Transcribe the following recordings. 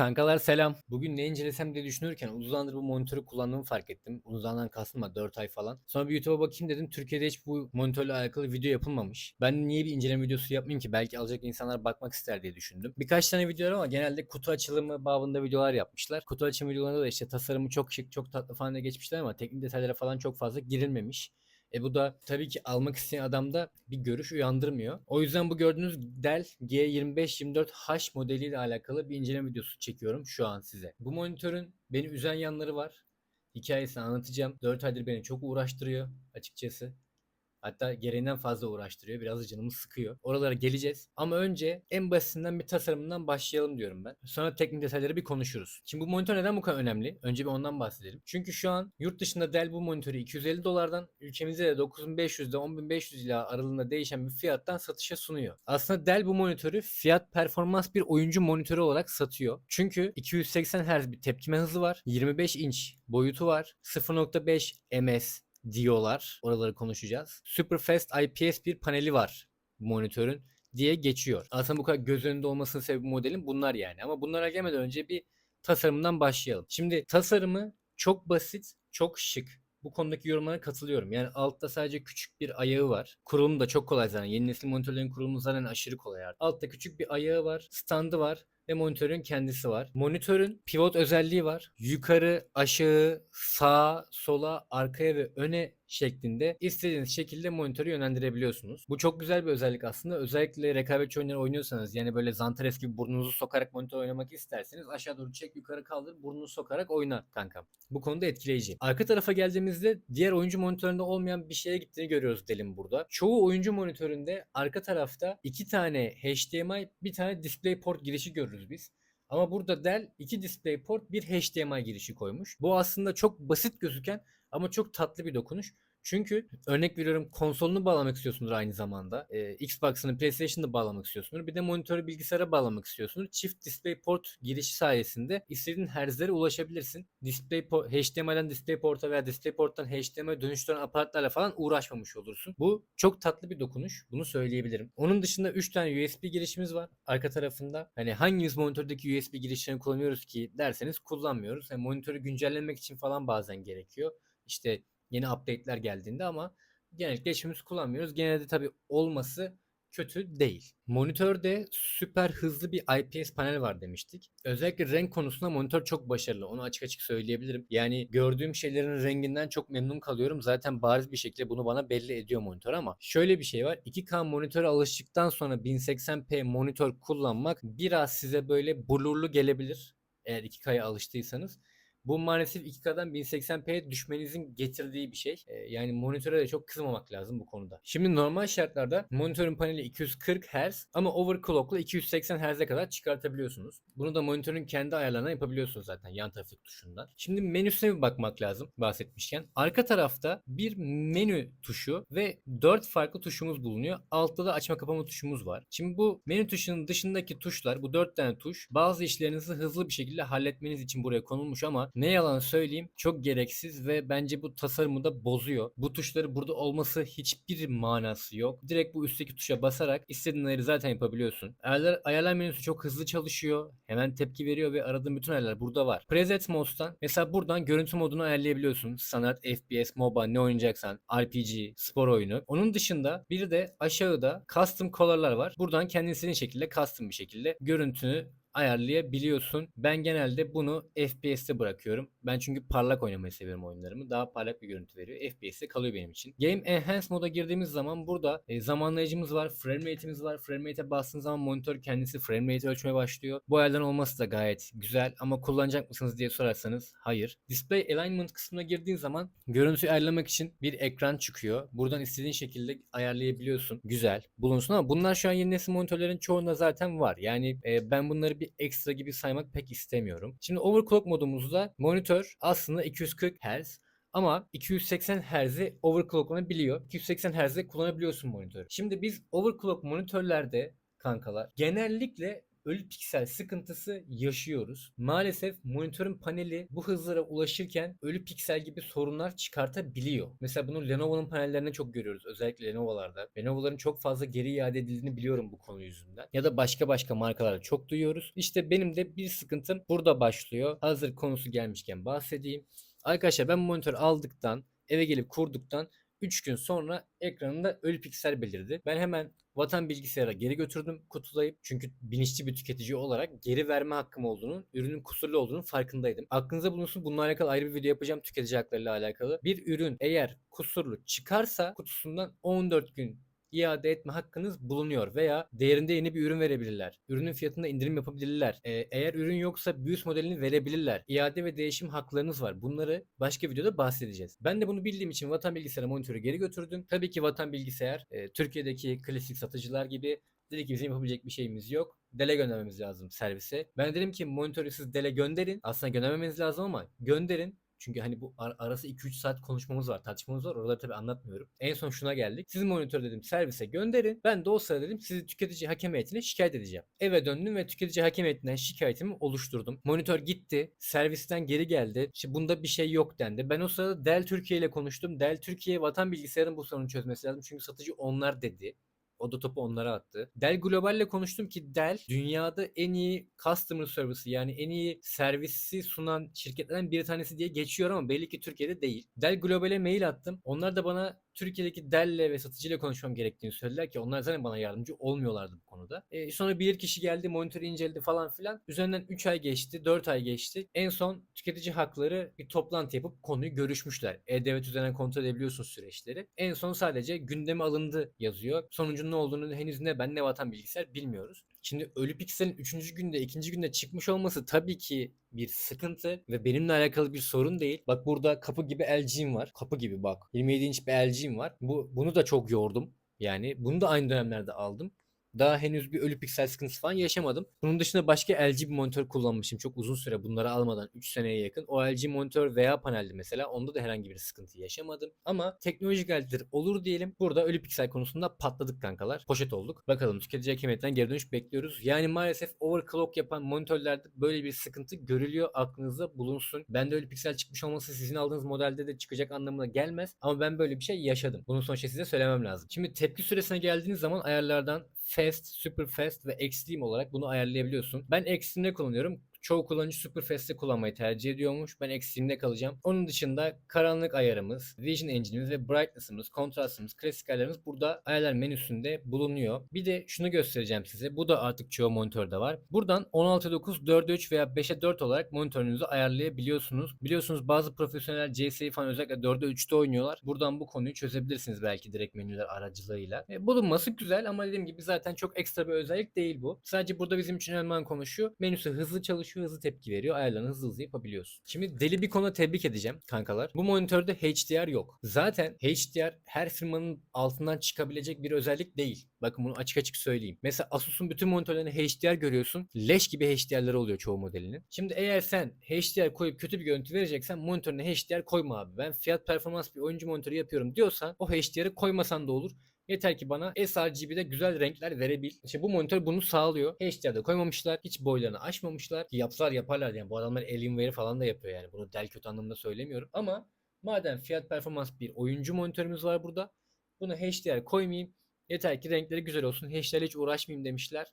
Kankalar selam. Bugün ne incelesem diye düşünürken uzun zamandır bu monitörü kullandığımı fark ettim. Uzun zamandan kastım var 4 ay falan. Sonra bir YouTube'a bakayım dedim. Türkiye'de hiç bu monitörle alakalı video yapılmamış. Ben niye bir inceleme videosu yapmayayım ki? Belki alacak insanlar bakmak ister diye düşündüm. Birkaç tane video ama genelde kutu açılımı babında videolar yapmışlar. Kutu açılımı videolarında da işte tasarımı çok şık, çok tatlı falan diye geçmişler ama teknik detaylara falan çok fazla girilmemiş. E bu da tabii ki almak isteyen adamda bir görüş uyandırmıyor. O yüzden bu gördüğünüz Dell G2524H modeliyle alakalı bir inceleme videosu çekiyorum şu an size. Bu monitörün beni üzen yanları var. Hikayesini anlatacağım. 4 aydır beni çok uğraştırıyor açıkçası. Hatta gereğinden fazla uğraştırıyor. Biraz da canımı sıkıyor. Oralara geleceğiz. Ama önce en basitinden bir tasarımından başlayalım diyorum ben. Sonra teknik detayları bir konuşuruz. Şimdi bu monitör neden bu kadar önemli? Önce bir ondan bahsedelim. Çünkü şu an yurt dışında Dell bu monitörü 250 dolardan, ülkemizde de 9500'de 10500 ila aralığında değişen bir fiyattan satışa sunuyor. Aslında Dell bu monitörü fiyat performans bir oyuncu monitörü olarak satıyor. Çünkü 280 Hz bir tepkime hızı var. 25 inç boyutu var. 0.5 ms diyorlar. Oraları konuşacağız. Super Fast IPS bir paneli var monitörün diye geçiyor. Aslında bu kadar göz önünde olmasının sebebi modelin bunlar yani. Ama bunlara gelmeden önce bir tasarımdan başlayalım. Şimdi tasarımı çok basit, çok şık. Bu konudaki yorumlara katılıyorum. Yani altta sadece küçük bir ayağı var. Kurulumu da çok kolay zaten. Yeni nesil monitörlerin kurulumu zaten aşırı kolay artık. Altta küçük bir ayağı var. Standı var ve monitörün kendisi var. Monitörün pivot özelliği var. Yukarı, aşağı, sağa, sola, arkaya ve öne şeklinde istediğiniz şekilde monitörü yönlendirebiliyorsunuz. Bu çok güzel bir özellik aslında. Özellikle rekabetçi oyunları oynuyorsanız yani böyle Zantares gibi burnunuzu sokarak monitör oynamak isterseniz aşağı doğru çek yukarı kaldır burnunu sokarak oyna kankam. Bu konuda etkileyici. Arka tarafa geldiğimizde diğer oyuncu monitöründe olmayan bir şeye gittiğini görüyoruz Dell'in burada. Çoğu oyuncu monitöründe arka tarafta iki tane HDMI bir tane DisplayPort girişi görürüz biz. Ama burada Dell iki DisplayPort bir HDMI girişi koymuş. Bu aslında çok basit gözüken ama çok tatlı bir dokunuş. Çünkü örnek veriyorum konsolunu bağlamak istiyorsundur aynı zamanda. Ee, Xbox'ını PlayStation'da bağlamak istiyorsundur. Bir de monitörü bilgisayara bağlamak istiyorsundur. Çift DisplayPort girişi sayesinde istediğin herzlere ulaşabilirsin. DisplayPort, HDMI'den DisplayPort'a veya DisplayPort'tan HDMI dönüştüren aparatlarla falan uğraşmamış olursun. Bu çok tatlı bir dokunuş. Bunu söyleyebilirim. Onun dışında 3 tane USB girişimiz var arka tarafında. Hani hangimiz monitördeki USB girişlerini kullanıyoruz ki derseniz kullanmıyoruz. Yani monitörü güncellemek için falan bazen gerekiyor. İşte yeni update'ler geldiğinde ama genellikle hiçbirimiz kullanmıyoruz. Genelde tabii olması kötü değil. Monitörde süper hızlı bir IPS panel var demiştik. Özellikle renk konusunda monitör çok başarılı. Onu açık açık söyleyebilirim. Yani gördüğüm şeylerin renginden çok memnun kalıyorum. Zaten bariz bir şekilde bunu bana belli ediyor monitör ama şöyle bir şey var. 2K monitöre alıştıktan sonra 1080p monitör kullanmak biraz size böyle blurlu gelebilir. Eğer 2K'ya alıştıysanız. Bu maalesef 2K'dan 1080p'ye düşmenizin getirdiği bir şey. Ee, yani monitöre de çok kızmamak lazım bu konuda. Şimdi normal şartlarda monitörün paneli 240 Hz ama overclock'la 280 Hz'e kadar çıkartabiliyorsunuz. Bunu da monitörün kendi ayarlarına yapabiliyorsunuz zaten yan taraftaki tuşundan. Şimdi menüsüne bir bakmak lazım bahsetmişken. Arka tarafta bir menü tuşu ve 4 farklı tuşumuz bulunuyor. Altta da açma kapama tuşumuz var. Şimdi bu menü tuşunun dışındaki tuşlar bu 4 tane tuş bazı işlerinizi hızlı bir şekilde halletmeniz için buraya konulmuş ama ne yalan söyleyeyim çok gereksiz ve bence bu tasarımı da bozuyor. Bu tuşları burada olması hiçbir manası yok. Direkt bu üstteki tuşa basarak istediğin zaten yapabiliyorsun. Ayarlar, ayarlar menüsü çok hızlı çalışıyor. Hemen tepki veriyor ve aradığın bütün ayarlar burada var. Preset moddan mesela buradan görüntü modunu ayarlayabiliyorsun. Standart FPS, MOBA ne oynayacaksan, RPG, spor oyunu. Onun dışında bir de aşağıda custom color'lar var. Buradan kendin istediğin şekilde custom bir şekilde görüntünü ayarlayabiliyorsun. Ben genelde bunu FPS'te bırakıyorum. Ben çünkü parlak oynamayı seviyorum oyunlarımı. Daha parlak bir görüntü veriyor. FPS'te kalıyor benim için. Game Enhance moda girdiğimiz zaman burada e, zamanlayıcımız var, frame rate'imiz var. Frame rate'e bastığınız zaman monitör kendisi frame rate ölçmeye başlıyor. Bu ayarların olması da gayet güzel ama kullanacak mısınız diye sorarsanız hayır. Display alignment kısmına girdiğin zaman görüntüyü ayarlamak için bir ekran çıkıyor. Buradan istediğin şekilde ayarlayabiliyorsun. Güzel. Bulunsun ama bunlar şu an yeni nesil monitörlerin çoğunda zaten var. Yani e, ben bunları bir ekstra gibi saymak pek istemiyorum. Şimdi overclock modumuzda monitör aslında 240 Hz ama 280 Hz'i overclocklanabiliyor. 280 Hz'de kullanabiliyorsun monitörü. Şimdi biz overclock monitörlerde kankalar genellikle ölü piksel sıkıntısı yaşıyoruz. Maalesef monitörün paneli bu hızlara ulaşırken ölü piksel gibi sorunlar çıkartabiliyor. Mesela bunu Lenovo'nun panellerinde çok görüyoruz. Özellikle Lenovo'larda. Lenovo'ların çok fazla geri iade edildiğini biliyorum bu konu yüzünden. Ya da başka başka markalarda çok duyuyoruz. İşte benim de bir sıkıntım burada başlıyor. Hazır konusu gelmişken bahsedeyim. Arkadaşlar ben monitör aldıktan eve gelip kurduktan 3 gün sonra ekranında ölü piksel belirdi. Ben hemen vatan bilgisayara geri götürdüm kutulayıp. Çünkü bilinçli bir tüketici olarak geri verme hakkım olduğunu, ürünün kusurlu olduğunu farkındaydım. Aklınıza bulunsun bununla alakalı ayrı bir video yapacağım tüketici haklarıyla alakalı. Bir ürün eğer kusurlu çıkarsa kutusundan 14 gün iade etme hakkınız bulunuyor veya değerinde yeni bir ürün verebilirler. Ürünün fiyatında indirim yapabilirler. Ee, eğer ürün yoksa bir üst modelini verebilirler. İade ve değişim haklarınız var. Bunları başka videoda bahsedeceğiz. Ben de bunu bildiğim için Vatan Bilgisayar'a monitörü geri götürdüm. Tabii ki Vatan Bilgisayar e, Türkiye'deki klasik satıcılar gibi dedi ki bizim yapabilecek bir şeyimiz yok. Dele göndermemiz lazım servise. Ben dedim ki monitörü siz dele gönderin. Aslında göndermemeniz lazım ama gönderin. Çünkü hani bu ar- arası 2-3 saat konuşmamız var, tartışmamız var. Oraları tabii anlatmıyorum. En son şuna geldik. Sizin monitör dedim servise gönderin. Ben de o sırada dedim sizi tüketici hakem heyetine şikayet edeceğim. Eve döndüm ve tüketici hakem heyetinden şikayetimi oluşturdum. Monitör gitti. Servisten geri geldi. İşte bunda bir şey yok dendi. Ben o sırada Dell Türkiye ile konuştum. Dell Türkiye vatan bilgisayarın bu sorunu çözmesi lazım. Çünkü satıcı onlar dedi. O da topu onlara attı. Dell Global ile konuştum ki Dell dünyada en iyi customer service'ı yani en iyi servisi sunan şirketlerden bir tanesi diye geçiyor ama belli ki Türkiye'de değil. Dell Global'e mail attım. Onlar da bana Türkiye'deki Dell'le ve satıcıyla konuşmam gerektiğini söylediler ki onlar zaten bana yardımcı olmuyorlardı bu konuda. E, sonra bir kişi geldi monitörü inceledi falan filan. Üzerinden 3 ay geçti, 4 ay geçti. En son tüketici hakları bir toplantı yapıp konuyu görüşmüşler. E-Devlet üzerinden kontrol edebiliyorsunuz süreçleri. En son sadece gündeme alındı yazıyor. Sonucun ne olduğunu henüz ne ben ne vatan bilgisayar bilmiyoruz. Şimdi ölü pikselin 3. günde 2. günde çıkmış olması tabii ki bir sıkıntı ve benimle alakalı bir sorun değil. Bak burada kapı gibi LG'm var. Kapı gibi bak. 27 inç bir LG'm var. Bu bunu da çok yordum. Yani bunu da aynı dönemlerde aldım. Daha henüz bir ölü piksel sıkıntısı falan yaşamadım. Bunun dışında başka LG bir monitör kullanmışım çok uzun süre bunları almadan 3 seneye yakın. O LG monitör veya paneldi mesela. Onda da herhangi bir sıkıntı yaşamadım. Ama teknolojik haldir olur diyelim. Burada ölü piksel konusunda patladık kankalar. Poşet olduk. Bakalım tüketici hakimiyetten geri dönüş bekliyoruz. Yani maalesef overclock yapan monitörlerde böyle bir sıkıntı görülüyor. Aklınızda bulunsun. Bende ölü piksel çıkmış olması sizin aldığınız modelde de çıkacak anlamına gelmez. Ama ben böyle bir şey yaşadım. Bunun sonuçta size söylemem lazım. Şimdi tepki süresine geldiğiniz zaman ayarlardan fast, super fast ve extreme olarak bunu ayarlayabiliyorsun. Ben extreme'de kullanıyorum. Çoğu kullanıcı super fast'te kullanmayı tercih ediyormuş. Ben extreme'de kalacağım. Onun dışında karanlık ayarımız, vision engine'imiz ve brightness'ımız, kontrastımız, klasik ayarlarımız burada ayarlar menüsünde bulunuyor. Bir de şunu göstereceğim size. Bu da artık çoğu monitörde var. Buradan 16.9, 4'e 3 veya 5'e 4 olarak monitörünüzü ayarlayabiliyorsunuz. Biliyorsunuz bazı profesyonel CS'yi falan özellikle 4'e 3'te oynuyorlar. Buradan bu konuyu çözebilirsiniz belki direkt menüler aracılığıyla. E, bulunması güzel ama dediğim gibi zaten çok ekstra bir özellik değil bu. Sadece burada bizim için önemli konu şu. Menüsü hızlı çalışıyor, hızlı tepki veriyor. Ayarlarını hızlı hızlı yapabiliyorsun. Şimdi deli bir konuda tebrik edeceğim kankalar. Bu monitörde HDR yok. Zaten HDR her firmanın altından çıkabilecek bir özellik değil. Bakın bunu açık açık söyleyeyim. Mesela Asus'un bütün monitörlerinde HDR görüyorsun. Leş gibi HDR'ları oluyor çoğu modelinin. Şimdi eğer sen HDR koyup kötü bir görüntü vereceksen monitörüne HDR koyma abi. Ben fiyat performans bir oyuncu monitörü yapıyorum diyorsan o HDR'ı koymasan da olur. Yeter ki bana sRGB'de güzel renkler verebil. İşte bu monitör bunu sağlıyor. HDR'de koymamışlar. Hiç boylarını aşmamışlar. Ki yapsalar yaparlar yani. Bu adamlar Alienware falan da yapıyor yani. Bunu del kötü anlamda söylemiyorum. Ama madem fiyat performans bir oyuncu monitörümüz var burada. Buna HDR koymayayım. Yeter ki renkleri güzel olsun. HDR hiç uğraşmayayım demişler.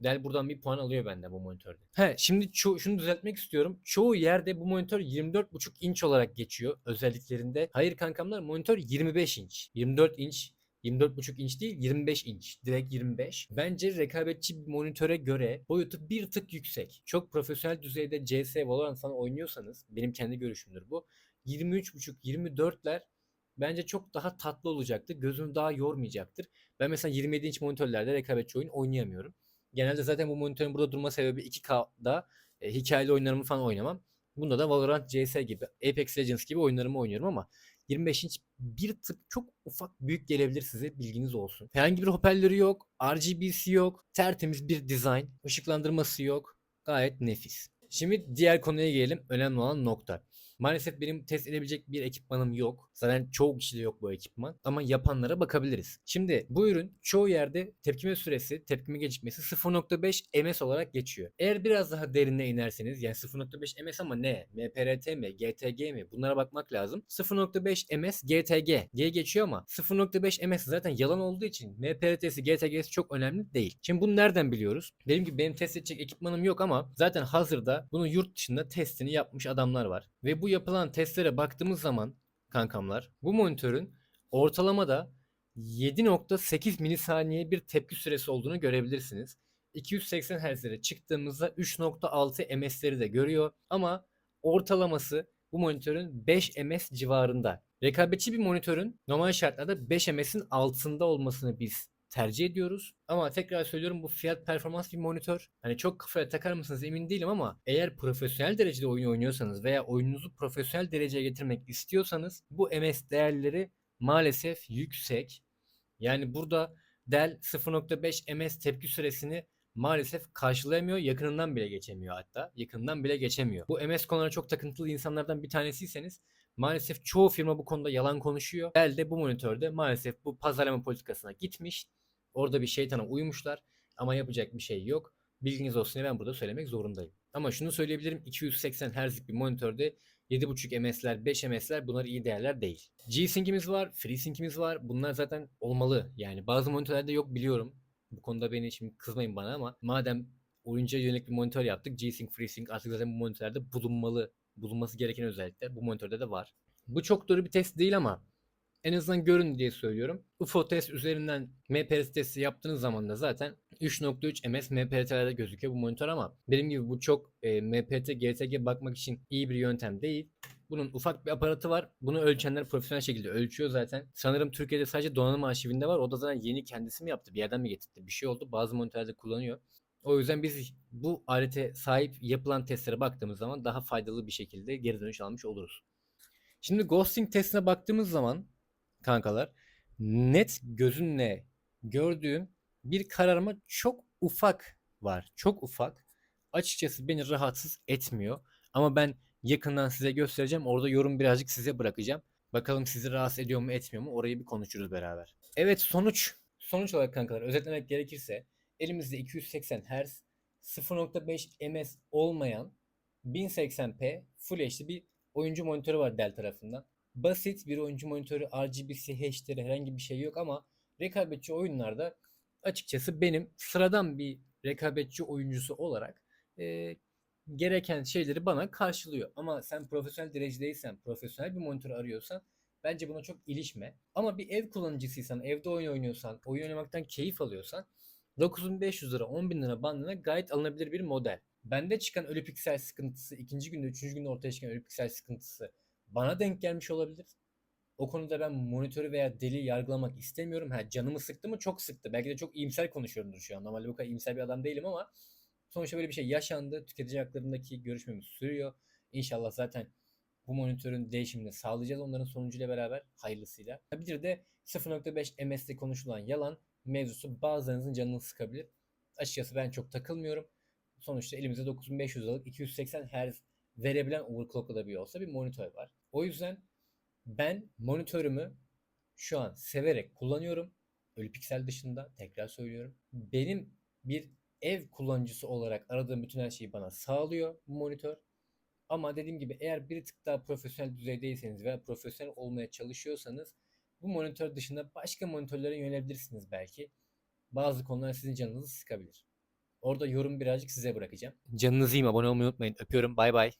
Dell buradan bir puan alıyor benden bu monitörde. He şimdi şunu düzeltmek istiyorum. Çoğu yerde bu monitör 24.5 inç olarak geçiyor özelliklerinde. Hayır kankamlar monitör 25 inç. 24 inç 24.5 inç değil 25 inç. Direkt 25. Bence rekabetçi bir monitöre göre boyutu bir tık yüksek. Çok profesyonel düzeyde CS, Valorant falan oynuyorsanız benim kendi görüşümdür bu. 23.5 24'ler bence çok daha tatlı olacaktır. Gözünü daha yormayacaktır. Ben mesela 27 inç monitörlerde rekabetçi oyun oynayamıyorum. Genelde zaten bu monitörün burada durma sebebi 2K'da e, hikayeli oyunlarımı falan oynamam. Bunda da Valorant, CS gibi, Apex Legends gibi oyunlarımı oynuyorum ama 25 inç bir tık çok ufak büyük gelebilir size bilginiz olsun. Herhangi bir hoparlörü yok, RGB'si yok, tertemiz bir dizayn, ışıklandırması yok. Gayet nefis. Şimdi diğer konuya gelelim. Önemli olan nokta. Maalesef benim test edebilecek bir ekipmanım yok. Zaten çoğu kişide yok bu ekipman. Ama yapanlara bakabiliriz. Şimdi bu ürün çoğu yerde tepkime süresi, tepkime gecikmesi 0.5 ms olarak geçiyor. Eğer biraz daha derine inerseniz yani 0.5 ms ama ne? MPRT mi? GTG mi? Bunlara bakmak lazım. 0.5 ms GTG. G geçiyor ama 0.5 ms zaten yalan olduğu için MPRT'si GTG'si çok önemli değil. Şimdi bunu nereden biliyoruz? Dediğim gibi benim test edecek ekipmanım yok ama zaten hazırda bunu yurt dışında testini yapmış adamlar var. Ve bu yapılan testlere baktığımız zaman kankamlar bu monitörün ortalamada 7.8 milisaniye bir tepki süresi olduğunu görebilirsiniz. 280 Hz'lere çıktığımızda 3.6 MS'leri de görüyor ama ortalaması bu monitörün 5 MS civarında. Rekabetçi bir monitörün normal şartlarda 5 MS'in altında olmasını biz tercih ediyoruz. Ama tekrar söylüyorum bu fiyat performans bir monitör. Hani çok kafaya takar mısınız emin değilim ama eğer profesyonel derecede oyun oynuyorsanız veya oyununuzu profesyonel dereceye getirmek istiyorsanız bu MS değerleri maalesef yüksek. Yani burada Dell 0.5 ms tepki süresini maalesef karşılayamıyor. Yakınından bile geçemiyor hatta. Yakından bile geçemiyor. Bu MS konulara çok takıntılı insanlardan bir tanesiyseniz maalesef çoğu firma bu konuda yalan konuşuyor. Dell de bu monitörde maalesef bu pazarlama politikasına gitmiş. Orada bir şeytana uymuşlar ama yapacak bir şey yok. Bilginiz olsun ben burada söylemek zorundayım. Ama şunu söyleyebilirim 280 Hz'lik bir monitörde 7.5 MS'ler, 5 MS'ler bunlar iyi değerler değil. G-Sync'imiz var, FreeSync'imiz var. Bunlar zaten olmalı. Yani bazı monitörlerde yok biliyorum. Bu konuda beni şimdi kızmayın bana ama madem oyuncuya yönelik bir monitör yaptık. G-Sync, FreeSync artık zaten bu monitörlerde bulunmalı. Bulunması gereken özellikler bu monitörde de var. Bu çok doğru bir test değil ama en azından görün diye söylüyorum. UFO test üzerinden MPRT testi yaptığınız zaman da zaten 3.3 ms MPRT'lerde gözüküyor bu monitör ama benim gibi bu çok e, MPRT, GTG bakmak için iyi bir yöntem değil. Bunun ufak bir aparatı var. Bunu ölçenler profesyonel şekilde ölçüyor zaten. Sanırım Türkiye'de sadece donanım arşivinde var. O da zaten yeni kendisi mi yaptı? Bir yerden mi getirdi? Bir şey oldu. Bazı monitörlerde kullanıyor. O yüzden biz bu alete sahip yapılan testlere baktığımız zaman daha faydalı bir şekilde geri dönüş almış oluruz. Şimdi ghosting testine baktığımız zaman kankalar net gözünle gördüğüm bir kararma çok ufak var. Çok ufak. Açıkçası beni rahatsız etmiyor. Ama ben yakından size göstereceğim. Orada yorum birazcık size bırakacağım. Bakalım sizi rahatsız ediyor mu etmiyor mu orayı bir konuşuruz beraber. Evet sonuç. Sonuç olarak kankalar özetlemek gerekirse elimizde 280 Hz 0.5 ms olmayan 1080p Full HD bir oyuncu monitörü var Dell tarafından. Basit bir oyuncu monitörü RGB'si, HDR'i herhangi bir şey yok ama rekabetçi oyunlarda açıkçası benim sıradan bir rekabetçi oyuncusu olarak e, gereken şeyleri bana karşılıyor. Ama sen profesyonel derecedeysen, profesyonel bir monitör arıyorsan bence buna çok ilişme. Ama bir ev kullanıcısıysan, evde oyun oynuyorsan, oyun oynamaktan keyif alıyorsan 9500 lira, 10.000 lira bandına gayet alınabilir bir model. Bende çıkan ölü piksel sıkıntısı, ikinci günde, üçüncü günde ortaya çıkan ölü piksel sıkıntısı bana denk gelmiş olabilir. O konuda ben monitörü veya deli yargılamak istemiyorum. Ha canımı sıktı mı? Çok sıktı. Belki de çok iyimser konuşuyorumdur şu an. Normalde bu kadar iyimser bir adam değilim ama sonuçta böyle bir şey yaşandı. Tüketici haklarındaki görüşmemiz sürüyor. İnşallah zaten bu monitörün değişimini sağlayacağız onların sonucuyla beraber hayırlısıyla. Bir de 0.5 MS'de konuşulan yalan mevzusu bazılarınızın canını sıkabilir. Açıkçası ben çok takılmıyorum. Sonuçta elimizde 9500 liralık 280 Hz verebilen overclock'la bir olsa bir monitör var. O yüzden ben monitörümü şu an severek kullanıyorum. Ölü piksel dışında tekrar söylüyorum. Benim bir ev kullanıcısı olarak aradığım bütün her şeyi bana sağlıyor bu monitör. Ama dediğim gibi eğer bir tık daha profesyonel düzeydeyseniz veya profesyonel olmaya çalışıyorsanız bu monitör dışında başka monitörlere yönelebilirsiniz belki. Bazı konular sizin canınızı sıkabilir. Orada yorum birazcık size bırakacağım. Canınızı yiyeyim abone olmayı unutmayın. Öpüyorum bay bay.